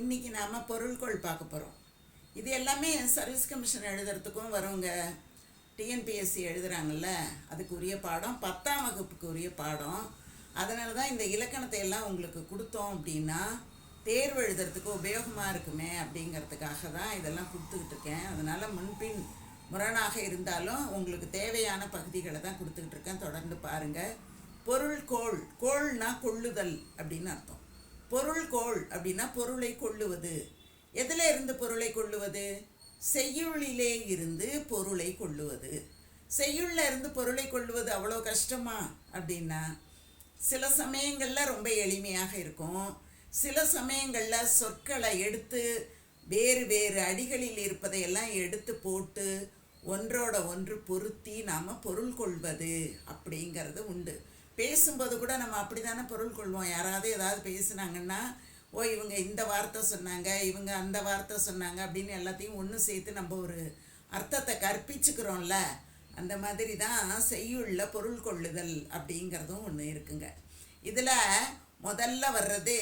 இன்னைக்கு நாம் பொருள்கோள் பார்க்க போகிறோம் இது எல்லாமே சர்வீஸ் கமிஷன் எழுதுறதுக்கும் வரவங்க டிஎன்பிஎஸ்சி எழுதுறாங்கல்ல அதுக்குரிய பாடம் பத்தாம் வகுப்புக்கு உரிய பாடம். அதனால தான் இந்த இலக்கணத்தை எல்லாம் உங்களுக்கு கொடுத்தோம் அப்படின்னா தேர்வு எழுதுறதுக்கு உபயோகமாக இருக்குமே அப்படிங்கிறதுக்காக தான் இதெல்லாம் கொடுத்துக்கிட்டு இருக்கேன். அதனால் முன்பின் முரணாக இருந்தாலும் உங்களுக்கு தேவையான பகுதிகளை தான் கொடுத்துக்கிட்டு இருக்கேன். தொடர்ந்து பாருங்கள் பொருள் கோள் கோள்னா கொள்ளுதல் அப்படின்னு அர்த்தம். பொருள் கோள் அப்படின்னா பொருளை கொள்ளுவது. எதில் இருந்து பொருளை கொள்ளுவது? செய்யுளிலே இருந்து பொருளை கொள்ளுவது. செய்யுள்ல இருந்து பொருளை கொள்ளுவது அவ்வளோ கஷ்டமா? அப்படின்னா சில சமயங்களில் ரொம்ப எளிமையாக இருக்கும். சில சமயங்களில் சொற்களை எடுத்து வேறு வேறு அடிகளில் இருப்பதையெல்லாம் எடுத்து போட்டு ஒன்றோட ஒன்று பொருத்தி நாம் பொருள் கொள்வது அப்படிங்கிறது உண்டு. பேசும்போது கூட நம்ம அப்படி தானே பொருள் கொள்வோம். யாராவது ஏதாவது பேசுனாங்கன்னா ஓ இவங்க இந்த வார்த்தை சொன்னாங்க இவங்க அந்த வார்த்தை சொன்னாங்க அப்படின்னு எல்லாத்தையும் ஒன்று சேர்த்து நம்ம ஒரு அர்த்தத்தை கற்பிச்சுக்கிறோம்ல அந்த மாதிரி தான் செய்யுள்ள பொருள் கொள்ளுதல் அப்படிங்கிறதும் ஒன்று இருக்குங்க. இதில் முதல்ல வர்றது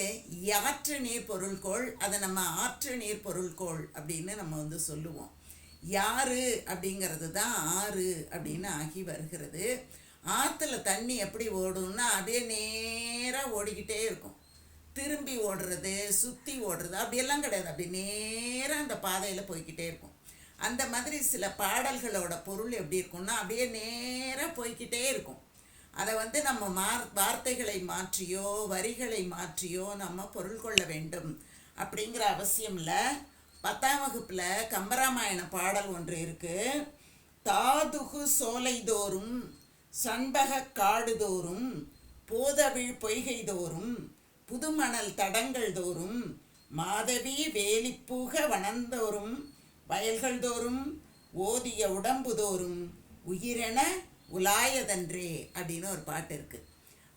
யாற்று நீர் பொருள்கோள் அதை நம்ம ஆற்று நீர் பொருள்கோள் அப்படின்னு நம்ம வந்து சொல்லுவோம். யாரு அப்படிங்கிறது தான் ஆறு அப்படின்னு ஆகி வருகிறது. ஆற்றுல தண்ணி எப்படி ஓடும்னா அப்படியே நேராக ஓடிக்கிட்டே இருக்கும். திரும்பி ஓடுறது சுற்றி ஓடுறது அப்படியெல்லாம் கிடையாது. அப்படி நேராக அந்த பாதையில் போய்கிட்டே இருக்கும். அந்த மாதிரி சில பாடல்களோட பொருள் எப்படி இருக்கும்னா அப்படியே நேராக போய்க்கிட்டே இருக்கும். அதை வந்து நம்ம மார் வார்த்தைகளை மாற்றியோ வரிகளை மாற்றியோ நம்ம பொருள் கொள்ள வேண்டும் அப்படிங்கிற அவசியம் இல்லை பத்தாம் வகுப்பில் கம்பராமாயண பாடல் ஒன்று இருக்குது தாதுகு சோலைதோறும் சண்பக காடுதோறும் போதவிழ் பொய்கைதோறும் புதுமணல் தடங்கள் தோறும் மாதவி வேலிப்பூக வனந்தோறும் வயல்கள் தோறும் ஓதிய உடம்பு தோறும் உயிரென உலாயதன்றே அப்படின்னு ஒரு பாட்டு இருக்கு.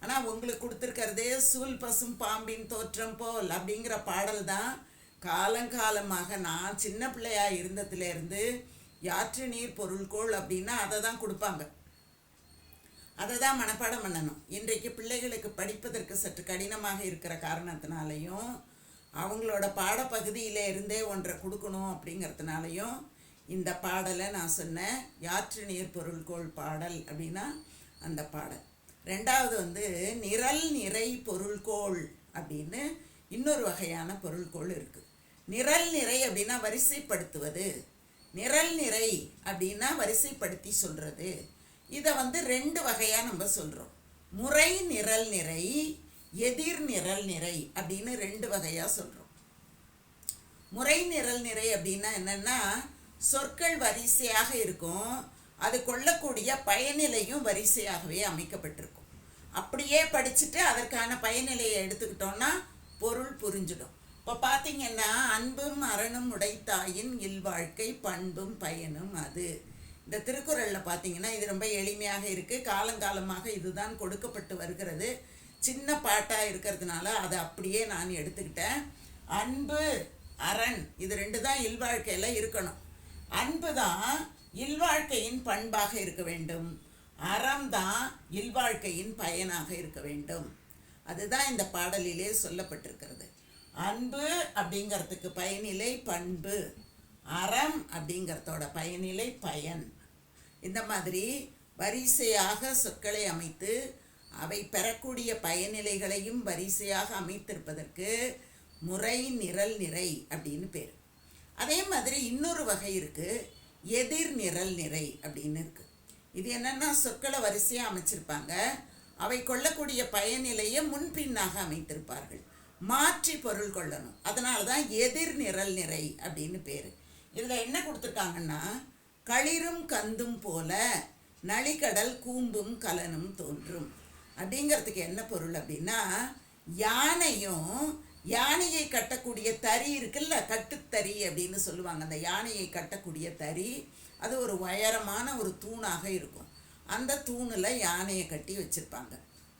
ஆனால் உங்களுக்கு கொடுத்துருக்கிறதே சூல் பசும் பாம்பின் தோற்றம் போல் அப்படிங்கிற பாடல் தான். காலங்காலமாக நான் சின்ன பிள்ளையாக இருந்ததுலேருந்து யாற்று நீர் பொருள்கோள் அப்படின்னா அதை தான் கொடுப்பாங்க. அதை தான் மனப்பாடம் பண்ணணும். இன்றைக்கு பிள்ளைகளுக்கு படிப்பதற்கு சற்று கடினமாக இருக்கிற காரணத்தினாலையும் அவங்களோட பாடப்பகுதியில இருந்தே ஒன்றை கொடுக்கணும் அப்படிங்கிறதுனாலையும் இந்த பாடலை நான் சொன்னேன். யாற்று நீர் பொருள்கோள் பாடல் அப்படின்னா அந்த பாடல். ரெண்டாவது வந்து நிரல் நிறை பொருள்கோள் அப்படின்னு இன்னொரு வகையான பொருள்கோள் இருக்குது நிரல் நிறை அப்படின்னா வரிசைப்படுத்துவது. நிரல் நிறை அப்படின்னா வரிசைப்படுத்தி சொல்கிறது இதை வந்து ரெண்டு வகையாக நம்ம சொல்கிறோம் முறை நிரல் நிறை எதிர் நிரல் நிறை அப்படின்னு ரெண்டு வகையாக சொல்கிறோம் முறை நிரல் நிறை அப்படின்னா என்னென்னா சொற்கள் வரிசையாக இருக்கும். அது கொள்ளக்கூடிய பயனிலையும் வரிசையாகவே அமைக்கப்பட்டிருக்கும். அப்படியே படிச்சுட்டு அதற்கான பயனிலையை எடுத்துக்கிட்டோம்னா பொருள் புரிஞ்சிடும். இப்போ பார்த்தீங்கன்னா அன்பும் அரணும் உடைத்தாயின் இல்வாழ்க்கை பண்பும் பயனும் அது. இந்த திருக்குறளில் பார்த்தீங்கன்னா இது ரொம்ப எளிமையாக இருக்குது காலங்காலமாக இதுதான் கொடுக்கப்பட்டு வருகிறது. சின்ன பாட்டாக இருக்கிறதுனால அதை அப்படியே நான் எடுத்துக்கிட்டேன். அன்பு அரண் இது ரெண்டு தான் இல்வாழ்க்கையில் இருக்கணும். அன்பு தான் இல்வாழ்க்கையின் பண்பாக இருக்க வேண்டும். அறம் தான் இல்வாழ்க்கையின் பயனாக இருக்க வேண்டும். அதுதான் இந்த பாடலிலே சொல்லப்பட்டிருக்கிறது. அன்பு அப்படிங்கிறதுக்கு பயனிலை பண்பு. அறம் அப்படிங்கிறதோட பயனிலை பயன். இந்த மாதிரி வரிசையாக சொற்களை அமைத்து அவை பெறக்கூடிய பயனிலைகளையும் வரிசையாக அமைத்திருப்பதற்கு முறை நிரல் நிறை அப்படின்னு பேர். அதே மாதிரி இன்னொரு வகை இருக்குது எதிர் நிரல் நிறை அப்படின்னு இருக்குது இது என்னென்னா சொற்களை வரிசையாக அமைச்சிருப்பாங்க. அவை கொள்ளக்கூடிய பயனிலையை முன்பின்னாக அமைத்திருப்பார்கள். மாற்றி பொருள் கொள்ளணும். அதனால தான் எதிர் நிரல் நிறை அப்படின்னு பேர். இதில் என்ன கொடுத்துருக்காங்கன்னா களிரும் கந்தும் போல நளிகடல் கூம்பும் கலனும் தோன்றும். அப்படிங்கிறதுக்கு என்ன பொருள் அப்படின்னா யானையும் யானையை கட்டக்கூடிய தறி இருக்குல்ல கட்டுத்தறி அப்படின்னு சொல்லுவாங்க. அந்த யானையை கட்டக்கூடிய தறி அது ஒரு உயரமான ஒரு தூணாக இருக்கும். அந்த தூணில் யானையை கட்டி வச்சுருப்பாங்க.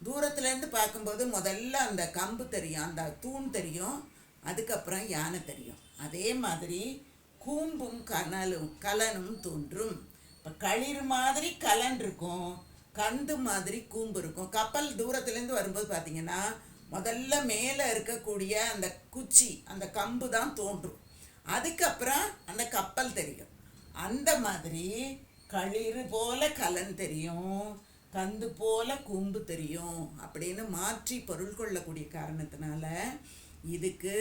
தூரத்துலேருந்து பார்க்கும்போது முதல்ல அந்த கம்பு தெரியும் அந்த தூண் தெரியும் அதுக்கப்புறம் யானை தெரியும். அதே மாதிரி கூம்பும் கனலும் கலனும் தோன்றும். இப்போ களிர் மாதிரி கலன் இருக்கும் கந்து மாதிரி கூம்பு இருக்கும். கப்பல் தூரத்துலேருந்து வரும்போது பார்த்தீங்கன்னா முதல்ல மேலே இருக்கக்கூடிய அந்த குச்சி அந்த கம்பு தான் தோன்றும். அதுக்கப்புறம் அந்த கப்பல் தெரியும். அந்த மாதிரி களிறு போல கலன் தெரியும் கந்து போல கூம்பு தெரியும் அப்படின்னு மாற்றி பொருள் கொள்ளக்கூடிய காரணத்தினால இதுக்கு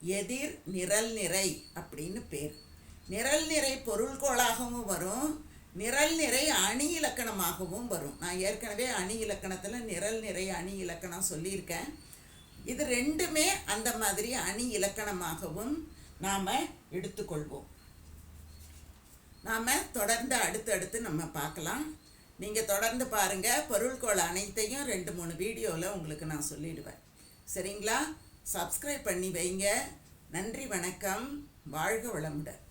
எதிர் நிரல் நிறை அப்படின்னு பேர். நிரல் நிறை பொருள்கோளாகவும் வரும். நிரல் நிறை அணி இலக்கணமாகவும் வரும். நான் ஏற்கனவே அணி இலக்கணத்தில் நிரல் நிறை அணி இலக்கணம் சொல்லியிருக்கேன். இது ரெண்டுமே அந்த மாதிரி அணி இலக்கணமாகவும் நாம் எடுத்துக்கொள்வோம். நாம் தொடர்ந்து அடுத்து அடுத்து நம்ம பார்க்கலாம். நீங்கள் தொடர்ந்து பாருங்கள் பொருள்கோள் அனைத்தையும் ரெண்டு மூணு வீடியோவில் உங்களுக்கு நான் சொல்லிடுவேன். சரிங்களா? சப்ஸ்கிரைப் பண்ணி வைங்க. நன்றி வணக்கம். வாழ்க வளமுடன்.